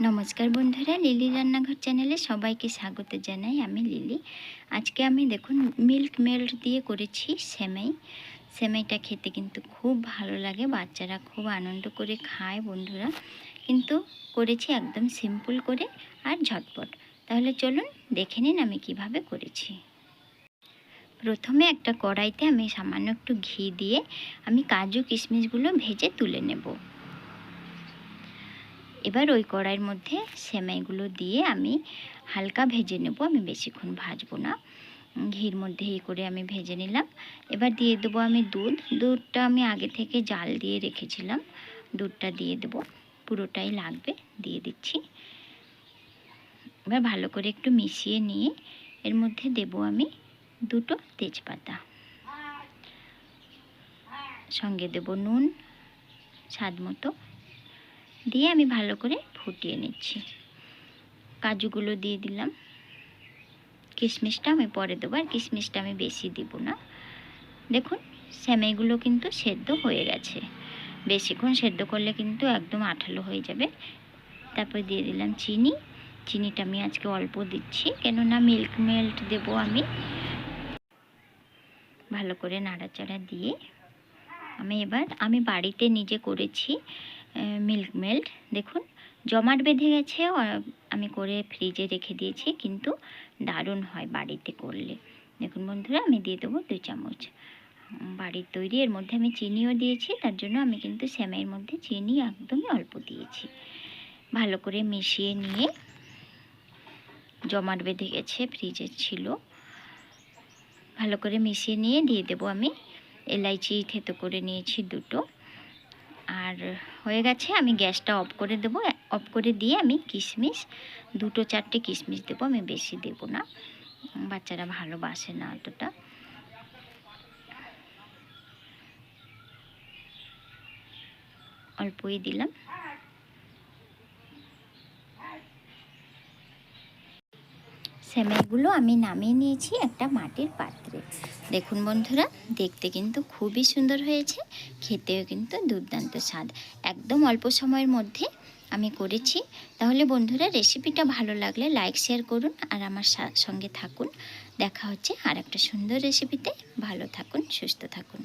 নমস্কার বন্ধুরা, লিলি রান্নাঘর চ্যানেলে সবাইকে স্বাগত জানাই আমি লিলি। আজকে আমি দেখুন, মিল্ক মেল্ট দিয়ে করেছি সেমাই। সেমাইটা খেতে কিন্তু খুব ভালো লাগে, বাচ্চারা খুব আনন্দ করে খায় বন্ধুরা। কিন্তু করেছি একদম সিম্পল করে আর ঝটপট। তাহলে চলুন, দেখে নিন আমি কীভাবে করেছি। প্রথমে একটা কড়াইতে আমি সামান্য একটু ঘি দিয়ে আমি কাজু কিশমিশগুলো ভেজে তুলে নেব। এবার ওই কড়াইয়ের মধ্যে সেমাইগুলো দিয়ে আমি হালকা ভেজে নেব। আমি বেশিক্ষণ ভাজবো না। ঘির মধ্যে এই করে আমি ভেজে নিলাম। এবার দিয়ে দেবো আমি দুধ। দুধটা আমি আগে থেকে জাল দিয়ে রেখেছিলাম। দুধটা দিয়ে দেবো। পুরোটাই লাগবে। দিয়ে দিচ্ছি। এবার ভালো করে একটু মিশিয়ে নিয়ে এর মধ্যে দেব আমি দুটো তেজপাতা। সঙ্গে দেব নুন, স্বাদ মতো। দিয়ে আমি ভালো করে ফুটিয়ে নিচ্ছি। কাজুগুলো দিয়ে দিলাম। কিশমিশটা আমি পরে দেবো আর কিশমিশটা আমি বেশি দিব না। দেখুন সেমাইগুলো কিন্তু সেদ্ধ হয়ে গেছে। বেশিক্ষণ সেদ্ধ করলে কিন্তু একদম আঠালো হয়ে যাবে। তারপর দিয়ে দিলাম চিনি। চিনিটা আমি আজকে অল্প দিচ্ছি, কেননা মিল্ক মেল্ট দেবো আমি। ভালো করে নাড়াচাড়া দিয়ে আমি এবার, আমি বাড়িতে নিজে করেছি মিল্ক মেল্ট দেখুন, জমাট বেঁধে গেছে আমি করে ফ্রিজে রেখে দিয়েছি, কিন্তু দারুণ হয় বাড়িতে করলে। দেখুন বন্ধুরা, আমি দিয়ে দেবো দুই চামচ। বাড়ির তৈরি, এর মধ্যে আমি চিনিও দিয়েছি, তার জন্য আমি কিন্তু সেমাইয়ের মধ্যে চিনি একদমই অল্প দিয়েছি। ভালো করে মিশিয়ে নিয়ে জমাট বেঁধে গেছে ফ্রিজে ছিল। ভালো করে মিশিয়ে নিয়ে দিয়ে দেবো আমি। এলাইচি থেতো করে নিয়েছি দুটো। আর হয়ে গেছে, আমি গ্যাসটা অফ করে দেব। অফ করে দিয়ে আমি কিশমিশ, দুটো চারটে কিশমিশ দেবো, আমি বেশি দেব না। বাচ্চারা ভালোবাসে না অতটা। অল্পই দিলাম। সেমাইগুলো আমি নামিয়ে নিয়েছি একটা মাটির পাত্রে। দেখুন বন্ধুরা, দেখতে কিন্তু খুবই সুন্দর হয়েছে, খেতেও কিন্তু দুর্দান্ত স্বাদ। একদম অল্প সময়ের মধ্যে আমি করেছি। তাহলে বন্ধুরা, রেসিপিটা ভালো লাগলে লাইক, শেয়ার করুন আর আমার সঙ্গে থাকুন। দেখা হচ্ছে আর একটা সুন্দর রেসিপিতে। ভালো থাকুন, সুস্থ থাকুন।